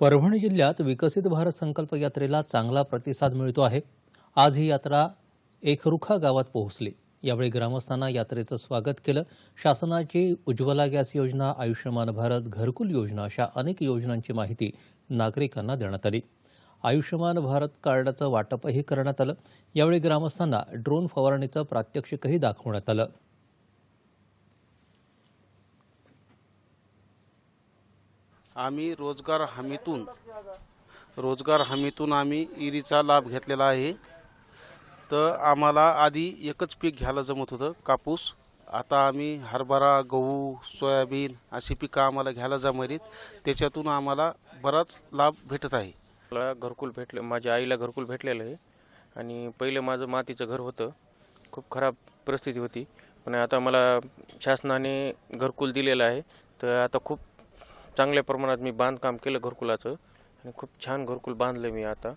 परभणी जिल्ह्यात विकसित भारत संकल्प यात्रेला चांगला प्रतिसाद मिळतो आहे. आज ही यात्रा एकरुखा गावात पोहोचली. यावेळी ग्रामस्थांना यात्रेचं स्वागत केलं. शासनाची उज्ज्वला गॅस योजना आयुष्यमान भारत घरकुल योजना अशा अनेक योजनांची माहिती नागरिकांना देण्यात आली. आयुष्यमान भारत कार्डाचं वाटपही करण्यात आलं. यावेळी ग्रामस्थांना ड्रोन फवारणीचं प्रात्यक्षिकही दाखवण्यात आलं. आम्ही रोजगार हमीतून रोजगार हमीतून आम्ही इरीचा लाभ घेतलेला आहे. तर आम्हाला आधी एकच पीक घ्यायला जमत होतं कापूस. आता आम्ही हरभरा गहू सोयाबीन अशी पिकं आम्हाला घ्यायला जमलीत त्याच्यातून आम्हाला बराच लाभ भेटत आहे. मला घरकुल भेटलं माझ्या आईला घरकुल भेटलेलं आहे. आणि पहिलं माझं मातीचं घर होतं. खूप खराब परिस्थिती होती. पण आता मला शासनाने घरकुल दिलेलं आहे. तर आता खूप चांगल्या प्रमाणात मी बांधकाम केलं घरकुलाचं. आणि खूप छान घरकुल बांधलं मी आता.